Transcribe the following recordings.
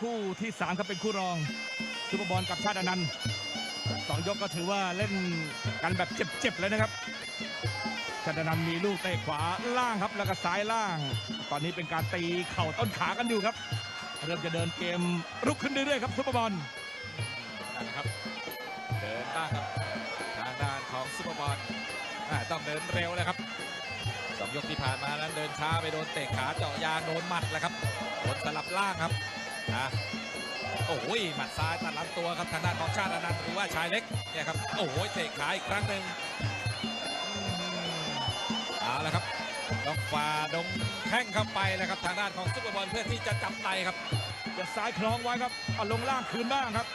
คู่ที่สามครับเป็นคู่รองซุปเปอร์บอลกับชาติอนันต์สองยกก็ถือว่าเล่นกันแบบเจ็บๆเลยนะครับชาติอนันต์มีลูกเตะขวาล่างครับ แล้วก็ซ้ายล่าง ตอนนี้เป็นการตีเข่าต้นขากันอยู่ครับ เริ่มจะเดินเกมรุกขึ้นเรื่อยๆครับซุปเปอร์บอลนั่นแหละครับเดินบ้างครับทางด้านของซุปเปอร์บอลต้องเดินเร็วเลยครับสองยกที่ผ่านมานั้นเดินช้าไปโดนเตะขาเจาะยางโดนหมัดแล้วครับโดนสลับล่างครับ นะโอ้ยหมัดซ้ายตัดลำตัวครับทางด้านของชาติอนันต์หรือว่าชายเล็กเนี่ยครับโอ้ยเตะขาอีกครั้งหนึ่งอืมเอาละครับต้องฝ่าดงแข้งเข้าไปแล้วครับทางด้านของซุปเปอร์บอลเพื่อที่จะจับในครับจะซ้ายคล้องไว้ครับเอาลงล่างคืนบ้างครับ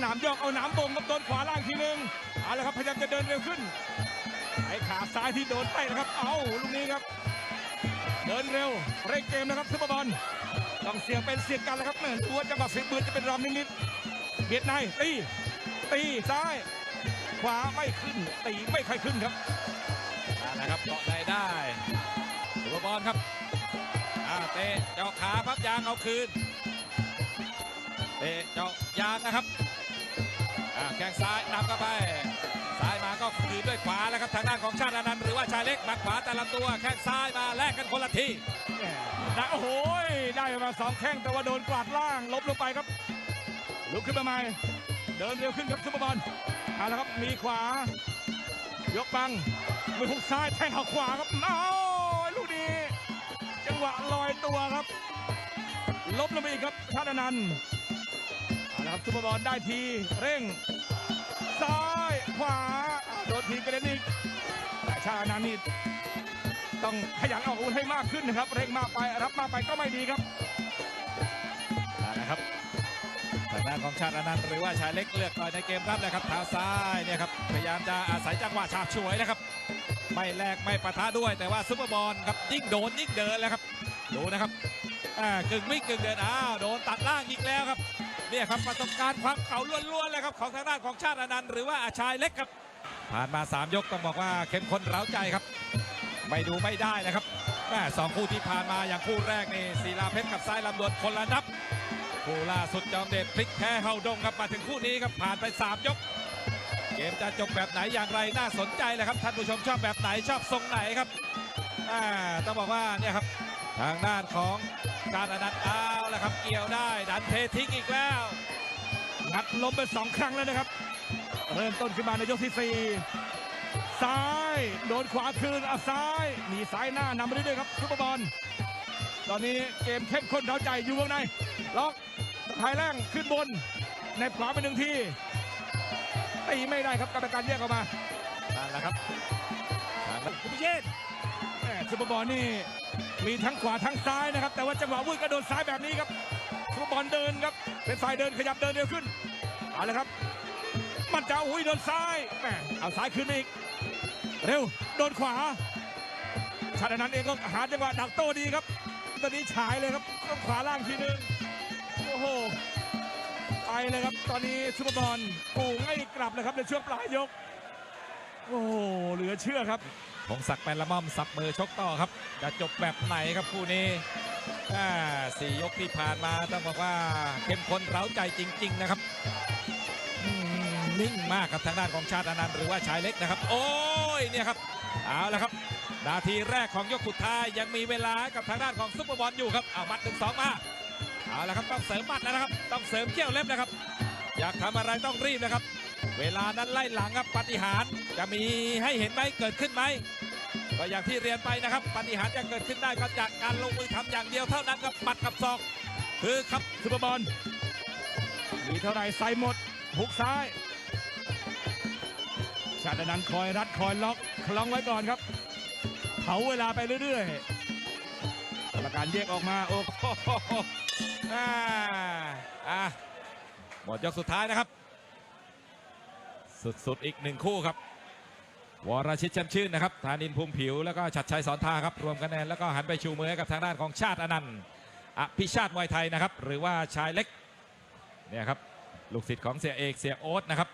หนามยอกเอาหนามบงครับโดนขวาล่างทีหนึ่งเอาละครับพยายามจะเดินเร็วขึ้นไอ้ขาซ้ายที่โดนไปนะครับ เอาลูกนี้ครับ เดินเร็วเร่งเกมนะครับซุปเปอร์บอลต้องเสี่ยงเป็นเสี่ยงกันแล้วครับเหมือนตัวจังหวะฝีมือจะเป็นรอมนิดๆเบียดในตีตีซ้าย ขวาไม่ขึ้น ตีไม่ค่อยขึ้นครับเอาละครับเกาะในได้สุภบอลครับอ่าเตะเจาะขาพับยางเอาคืนเตะเจาะยางนะครับอ่าแข้งซ้ายนำเข้าไปซ้ายมาก็คืนด้วยขวาแล้วครับทางด้านของชาติอนันต์หรือว่า ล็กบักขวาแต่ละตัวแข้งซ้ายมาแลกกันคนละทีได้โอ้โหได้มาสองแข้งแต่ว่าโดนกวาดล่างล้มลงไปครับลุกขึ้นมาใหม่เดินเร็วขึ้นครับซุปเปอร์บอลเอาละครับมีขวา ยกบังมือหุกซ้ายแทงเข่าขวาครับเอาลูกนี้ จังหวะลอยตัวครับล้มลงไปอีกครับชาตินันเอาละครับซุปเปอร์บอลได้ทีเร่ง ซ้ายขวาโดนทีกระเด็นอีกาอนันต์นี่ต้องขยันออกอาวุธให้มากขึ้นนะครับ เร่งมากไปรับมากไปก็ไม่ดีครับเอาละครับทางด้านของชาติอนันต์หรือว่าชายเล็กเลือกต่อยในเกมรับเลยครับเท้าซ้ายเนี่ยครับพยายามจะอาศัยจังหวะฉาบฉวยนะครับ ไม่แลกไม่ปะทะด้วยแต่ว่าซุปเปอร์บอลครับยิ่งโดนยิ่งเดินแล้วครับดูนะครับกึ่งวิ่กึ่งเดินอ้าวโดนตัดล่างอีกแล้วครับเนี่ยครับประสบการณ์ความเก่าล้วนๆเลยครับของทางด้านของชาติอนันต์หรือว่าอาชายเล็กครับ ผ่านมา 3 ยกต้องบอกว่าเข้มข้นเร้าใจครับ ไม่ดูไม่ได้นะครับแม่สองคู่ที่ผ่านมาอย่างคู่แรกนี่ศิลาเพชรกับซ้ายลำดวนคนละนับ คู่ล่าสุดจอมเดชพลิกแพ้เฮาดงครับมาถึงคู่นี้ครับผ่านไป 3 ยก เกมจะจบแบบไหนอย่างไรน่าสนใจเลยครับท่านผู้ชมชอบแบบไหนชอบทรงไหนครับอ่ต้องบอกว่าเนี่ยครับทางด้านของการอนันต์เอาและครับเกี่ยวได้ดันเททิ้งอีกแล้วงัดล้มไปสองครั้งแล้วนะครับ เริ่มต้นขึ้นมาในยกที่สี่ซ้ายโดนขวาคืนเอาซ้ายหนีซ้ายหน้านำไปเรื่อยๆครับซุปเปอร์บอลตอนนี้เกมเข้มข้นเร้าใจอยู่วงในล็อกท้ายแรงขึ้นบนในขวาไปหนึ่งทีตีไม่ได้ครับกรรมการแยกออกมานั่นแหละครับทางด้านคุณพิเชษแหม่ซุปเปอร์บอลนี่มีทั้งขวาทั้งซ้ายนะครับ แต่ว่าจังหวะวุ่นก็โดนซ้ายแบบนี้ครับซุปเปอร์บอลเดินครับเป็นฝ่ายเดินขยับเดินเร็วขึ้นเอาละครับ มันจะอุ้ยโดนซ้ายแม่เอาซ้ายขึ้นอีก เร็ว โดนขวา ชาดนันเองก็หาจังหวะดักโต้ดีครับ ตอนนี้ฉายเลยครับต้องขวาล่างทีนึง โอ้โห ไปเลยครับ ตอนนี้ซุปเปอร์บอลกูไม่กลับเลยครับในช่วงปลายยก โอ้โห เหลือเชื่อครับพงศักดิ์แปนละม่อมสับมือชกต่อครับ จะจบแบบไหนครับคู่นี้สี่ยกที่ผ่านมาต้องบอกว่าเข้มข้นเร้าใจจริง ๆ นะครับ นิ่งมากครับทางด้านของชาติอนันต์หรือว่าชายเล็กนะครับ โอ้ยเนี่ยครับเอาละครับ นาทีแรกของยกสุดท้ายยังมีเวลากับทางด้านของซุปเปอร์บอลอยู่ครับเอามัดหนึ่งสองมาเอาละครับต้องเสริมมัดแล้วนะครับ ต้องเสริมเขี้ยวเล็บนะครับ อยากทำอะไรต้องรีบนะครับ เวลานั้นไล่หลังครับปฏิหารจะมีให้เห็นไหมเกิดขึ้นไหมก็อย่างที่เรียนไปนะครับปฏิหารจะเกิดขึ้นได้ก็จากการลงมือทำอย่างเดียวเท่านั้นครับหมัดกับศอกคือครับซุปเปอร์บอลมีเท่าไหร่ใส่หมดหุกซ้าย ชาตินันคอยรัดคอยล็อกคล้องไว้ก่อนครับเผาเวลาไปเรื่อยๆกรรมการแยกออกมาโอ้โหอ่าอะหมดยกสุดท้ายนะครับ สุดๆอีกหนึ่งคู่ครับ วรชิตแชมชื่นนะครับธานินภูมิผิวแล้วก็ชัดชัยสอนทาครับ รวมคะแนนแล้วก็หันไปชูมือกับทางด้านของชาติอนันต์อภิชาติมวยไทยนะครับ หรือว่าชายเล็กเนี่ยครับลูกศิษย์ของเสียเอกเสียโอ๊ตนะครับ